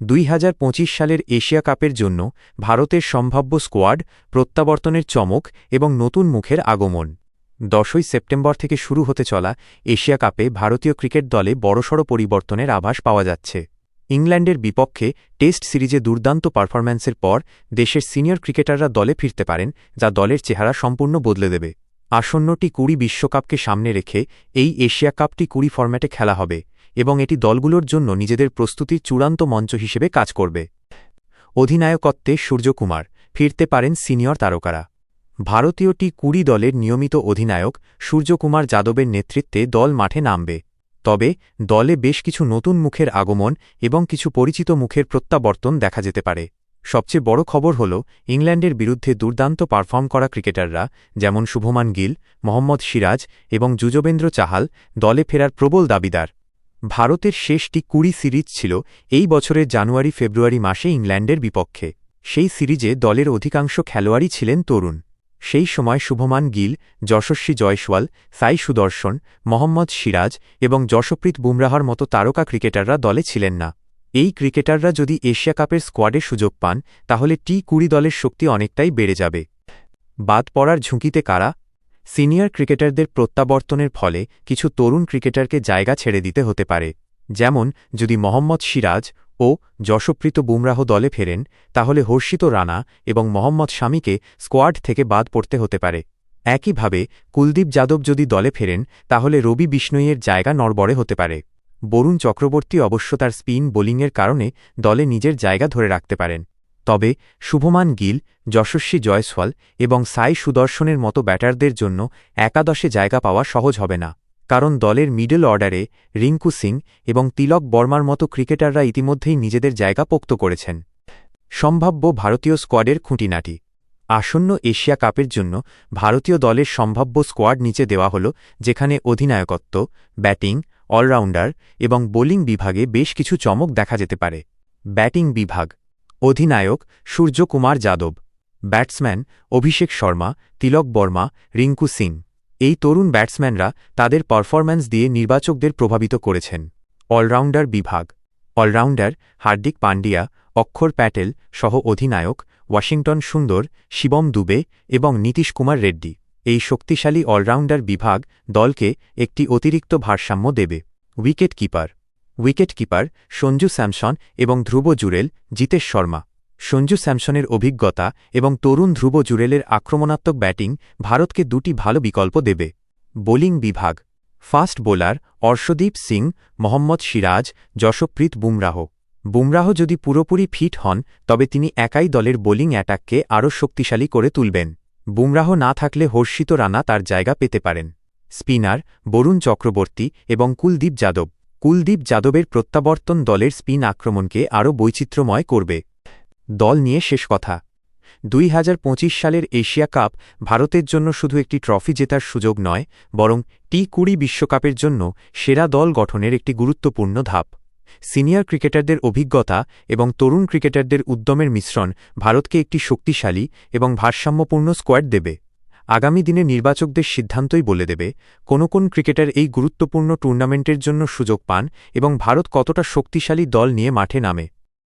দুই হাজার পঁচিশ সালের এশিয়া কাপের জন্য ভারতের সম্ভাব্য স্কোয়াড, প্রত্যাবর্তনের চমক এবং নতুন মুখের আগমন। দশই সেপ্টেম্বর থেকে শুরু হতে চলা এশিয়া কাপে ভারতীয় ক্রিকেট দলে বড়সড় পরিবর্তনের আভাস পাওয়া যাচ্ছে। ইংল্যান্ডের বিপক্ষে টেস্ট সিরিজে দুর্দান্ত পারফরম্যান্সের পর দেশের সিনিয়র ক্রিকেটাররা দলে ফিরতে পারেন, যা দলের চেহারা সম্পূর্ণ বদলে দেবে। আসন্নটি কুড়ি বিশ্বকাপকে সামনে রেখে এই এশিয়া কাপটি কুড়ি ফরম্যাটে খেলা হবে। এবং এটি দলগুলোর জন্য নিজেদের প্রস্তুতির চূড়ান্ত মঞ্চ হিসেবে কাজ করবে। অধিনায়কত্বে সূর্যকুমার, ফিরতে পারেন সিনিয়র তারকারা। ভারতীয় টি কুড়ি দলের নিয়মিত অধিনায়ক সূর্যকুমার যাদবের নেতৃত্বে দল মাঠে নামবে। তবে দলে বেশ কিছু নতুন মুখের আগমন এবং কিছু পরিচিত মুখের প্রত্যাবর্তন দেখা যেতে পারে। সবচেয়ে বড় খবর হল ইংল্যান্ডের বিরুদ্ধে দুর্দান্ত পারফর্ম করা ক্রিকেটাররা, যেমন শুভমান গিল, মোহাম্মদ সিরাজ এবং যুজবেন্দ্র চাহাল, দলে ফেরার প্রবল দাবিদার। ভারতের শেষটি কুড়ি সিরিজ ছিল, এই বছরের জানুয়ারি ফেব্রুয়ারি মাসে ইংল্যান্ডের বিপক্ষে। সেই সিরিজে দলের অধিকাংশ খেলোয়াড়ই ছিলেন তরুণ। সেই সময় শুভমান গিল, যশস্বী জয়সওয়াল, সাই সুদর্শন, মোহাম্মদ সিরাজ এবং যশপ্রীত বুমরাহার মতো তারকা ক্রিকেটাররা দলে ছিলেন না। এই ক্রিকেটাররা যদি এশিয়া কাপের স্কোয়াডে সুযোগ পান, তাহলে টি কুড়ি দলের শক্তি অনেকটাই বেড়ে যাবে। বাদ পড়ার ঝুঁকিতে কারা? সিনিয়র ক্রিকেটারদের প্রত্যাবর্তনের ফলে কিছু তরুণ ক্রিকেটারকে জায়গা ছেড়ে দিতে হতে পারে। যেমন, যদি মোহাম্মদ সিরাজ ও যশপ্রীত বুমরাহ দলে ফেরেন, তাহলে হর্ষিত রানা এবং মোহাম্মদ স্বামীকে স্কোয়াড থেকে বাদ পড়তে হতে পারে। একইভাবে, কুলদীপ যাদব যদি দলে ফেরেন, তাহলে রবি বিষ্ণইয়ের জায়গা নড়বড়ে হতে পারে। বরুণ চক্রবর্তী অবশ্য তার স্পিন বোলিংয়ের কারণে দলে নিজের জায়গা ধরে রাখতে পারেন। তবে, শুভমান গিল, যশস্বী জয়সওয়াল এবং সাই সুদর্শনের মতো ব্যাটারদের জন্য একাদশে জায়গা পাওয়া সহজ হবে না। কারণ দলের মিডল অর্ডারে রিঙ্কু সিং এবং তিলক বর্মার মতো ক্রিকেটাররা ইতিমধ্যেই নিজেদের জায়গা পোক্ত করেছেন। সম্ভাব্য ভারতীয় স্কোয়াডের খুঁটিনাটি। আসন্ন এশিয়া কাপের জন্য ভারতীয় দলের সম্ভাব্য স্কোয়াড নিচে দেওয়া হল, যেখানে অধিনায়কত্ব, ব্যাটিং, অলরাউন্ডার এবং বোলিং বিভাগে বেশ কিছু চমক দেখা যেতে পারে। ব্যাটিং বিভাগ অধিনায়ক সূর্যকুমার যাদব, ব্যাটসম্যান অভিষেক শর্মা, তিলক বর্মা, রিঙ্কু সিং। এই তরুণ ব্যাটসম্যানরা তাদের পারফরম্যান্স দিয়ে নির্বাচকদের প্রভাবিত করেছেন। অলরাউন্ডার বিভাগ। অলরাউন্ডার হার্দিক পান্ডিয়া অক্ষর প্যাটেল সহ অধিনায়ক ওয়াশিংটন সুন্দর, শিবম দুবে এবং নীতিশ কুমার রেড্ডি। এই শক্তিশালী অলরাউন্ডার বিভাগ দলকে একটি অতিরিক্ত ভারসাম্য দেবে। Wicket keeper wicket keeper Sanju Samson এবং ধ্রুব জুরেল জিতেশ শর্মা। সঞ্জু স্যামসনের অভিজ্ঞতা এবং তরুণ ধ্রুব জুরেলের আক্রমণাত্মক ব্যাটিং ভারতকে দুটি ভালো বিকল্প দেবে। বোলিং বিভাগ। Fast bowler Arshdeep Singh, Mohammed Siraj, Jasprit Bumrah. Bumrah যদি পুরোপুরি ফিট হন, তবে তিনি একাই দলের বোলিং অ্যাটাককে আরও শক্তিশালী করে তুলবেন। বুমরাহ না থাকলে হর্ষিত রানা তার জায়গা পেতে পারেন। স্পিনার বরুণ চক্রবর্তী এবং কুলদীপ যাদব। কুলদীপ যাদবের প্রত্যাবর্তন দলের স্পিন আক্রমণকে আরও বৈচিত্র্যময় করবে। দল নিয়ে শেষ কথা। দুই হাজার পঁচিশ সালের এশিয়া কাপ ভারতের জন্য শুধু একটি ট্রফি জেতার সুযোগ নয়, বরং টি কুড়ি বিশ্বকাপের জন্য সেরা দল গঠনের একটি গুরুত্বপূর্ণ ধাপ। সিনিয়র ক্রিকেটারদের অভিজ্ঞতা এবং তরুণ ক্রিকেটারদের উদ্যমের মিশ্রণ ভারতকে একটি শক্তিশালী এবং ভারসাম্যপূর্ণ স্কোয়াড দেবে। আগামী দিনে নির্বাচকদের সিদ্ধান্তই বলে দেবে কোন কোন ক্রিকেটার এই গুরুত্বপূর্ণ টুর্নামেন্টের জন্য সুযোগ পান এবং ভারত কতটা শক্তিশালী দল নিয়ে মাঠে নামে।